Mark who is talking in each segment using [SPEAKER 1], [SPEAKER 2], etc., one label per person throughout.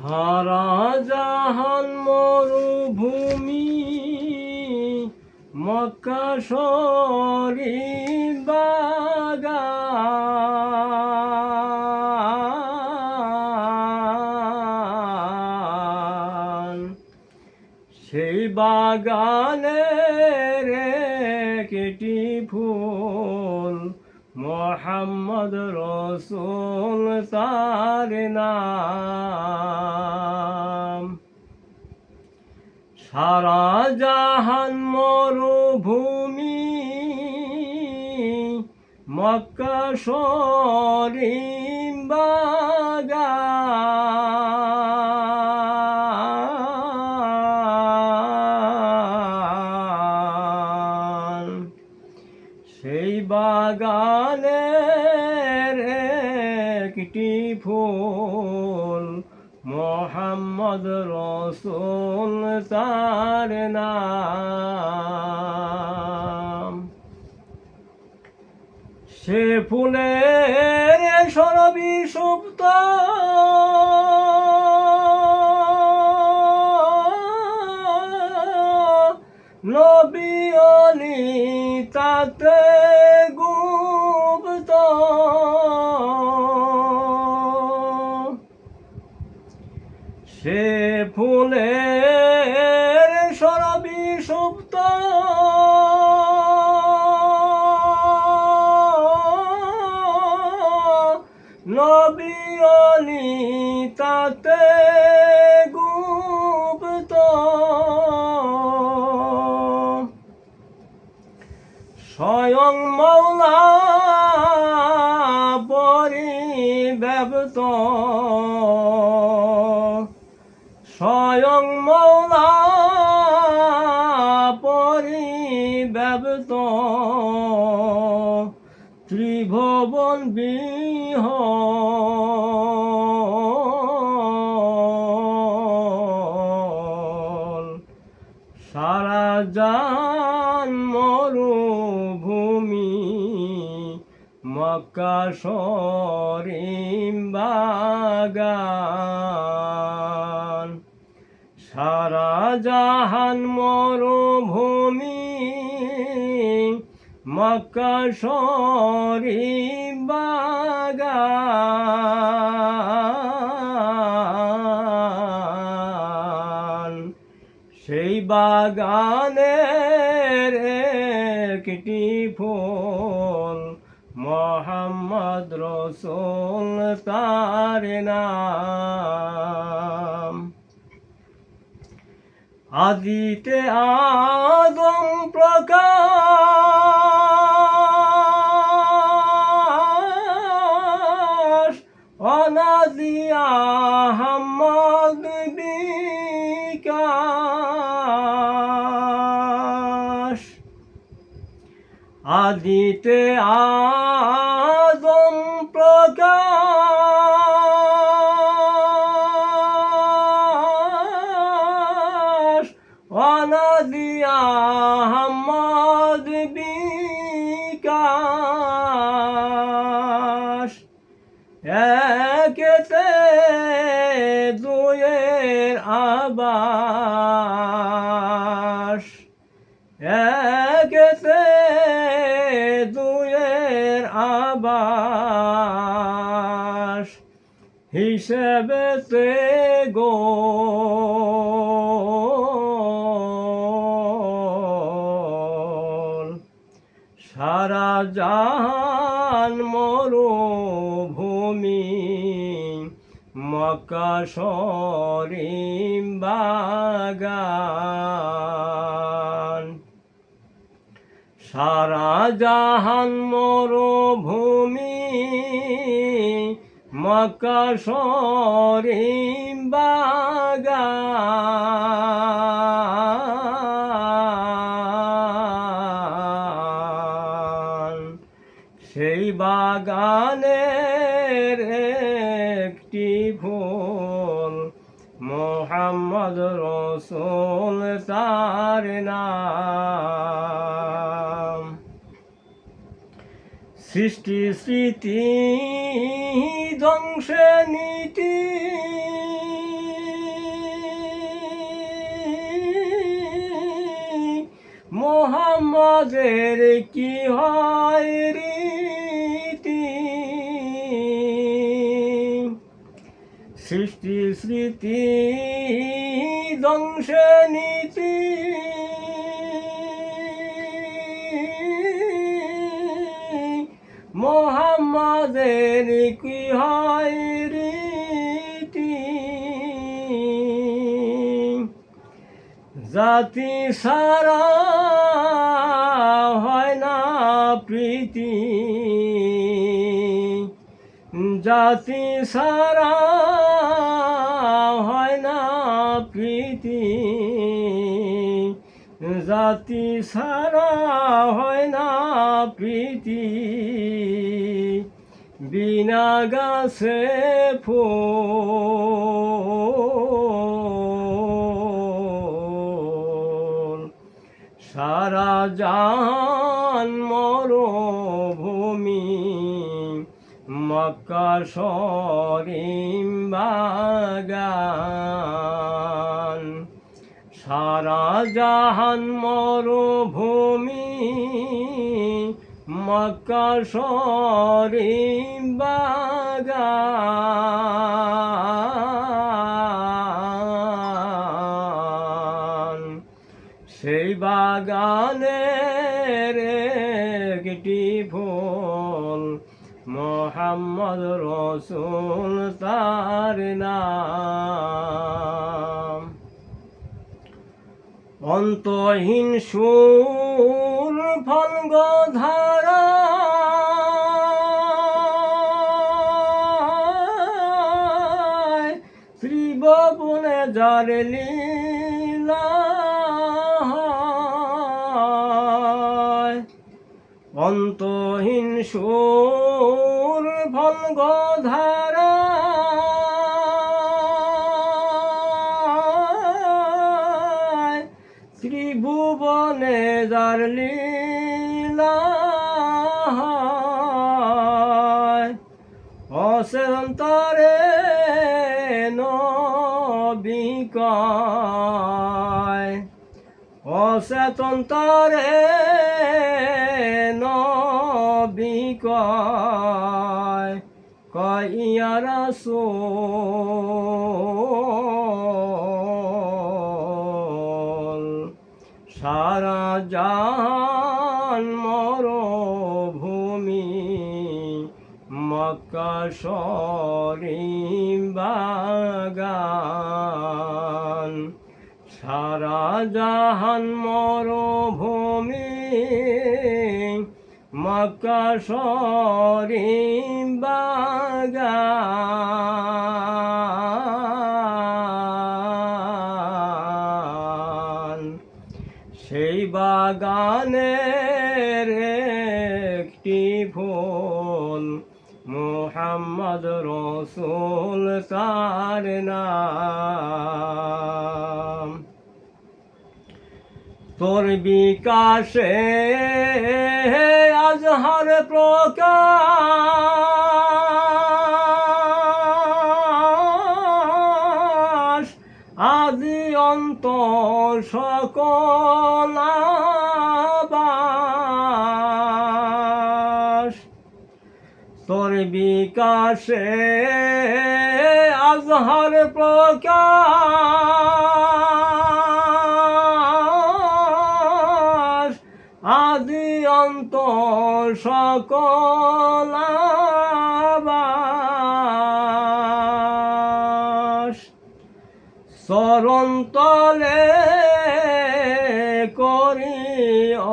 [SPEAKER 1] সারা জাহান মরুভূমি মক্কা শরীফ বাগান। সেই বাগানের কেটি ফুল মোহাম্মদ রসুল তার নাম। সারা জাহান মরুভূমি মক্কা শরীফ বাগান। ফুল মোহাম্মদ রসুল তার নাম। সে ফুলের সরবি সুপ্ত। নবী অলি তাতে অলি তাতে গুপ্ত। স্বয়ং মৌলা পরিব্যপ্ত স্বয়ং মৌলা পরিব্যপ্ত ত্রিভুবন বিহ সারা জান মরুভূমি মক্কা শরীম বাগান। সারা জাহান মরুভূমি মক্কা শরীফ বাগান। বাগানের একটি ফুল মোহাম্মদ রসুল তার নাম। আদিতে আদম প্রকাশ আদিতে আদম প্রকাশ। অনাদি আহমদ বিকাশ আবাস হিসেবেতে গো সারা জাহান মরুভূমি মক্কা শরীম বাগান। সারা জাহান মরুভূমি মক্কা শরীম বাগান। সেই বাগানের একটি ফুল মোহাম্মদ রসুল তার নাম। সৃষ্টি স্মৃতি ধ্বংসে নীতি। মোহাম্মদের কি হয় রীতি? সৃষ্টি স্মৃতি ধ্বংসে নীতি। মোহাম্মদের কি হয় রীতি জাতি সারা হয় না প্রীতি। জাতি সারা হয় না প্রীতি। জাতি সারা হয় না প্রীতি। বিনা গাছে ফুল সারা জান মরুভূমি মক্কা শরিম বাগান। সারা জাহান মরুভূমি মক্কা শরিম বাগান। সেই বাগানের একটি ফুল মোহাম্মদ রসুল তার নাম। অন্তহীন সুর ফলগ ধারা লীলা অন্তহীন সুর ভঙ্গ ধারা অসতন্তরে নবিকায় কইয়ারা সোল সারা জান মরুভূমি মক্কা শরিম বাগান। সারা জাহান মরুভূমি মক্কা শরিম বাগান। সেই বাগানের একটি ফুল মোহাম্মদ রসুল তার নাম। তোর বিকাশে আজহার প্রকাশ। আদি অন্ত সকল তোর বিকাশে আজহার প্রকাশ। আদি অন্ত সকল আবাস। চরণ তলে করি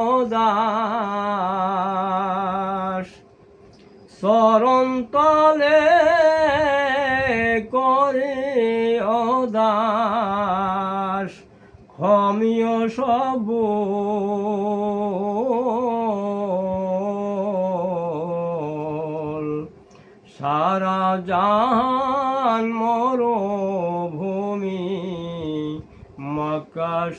[SPEAKER 1] অদাস চরণ তলে করে অদাস ক্ষমীয় সব জান মরুভূমি মক্কা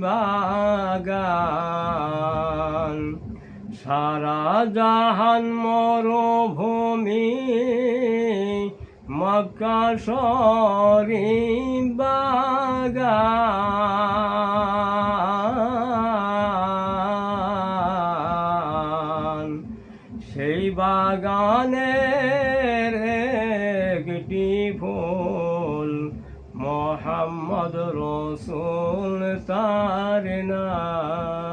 [SPEAKER 1] বাগান। সারা জাহান মরুভূমি মক্কা বাগান। বাগানের একটি ফুল মোহাম্মদ রসুল তার নাম।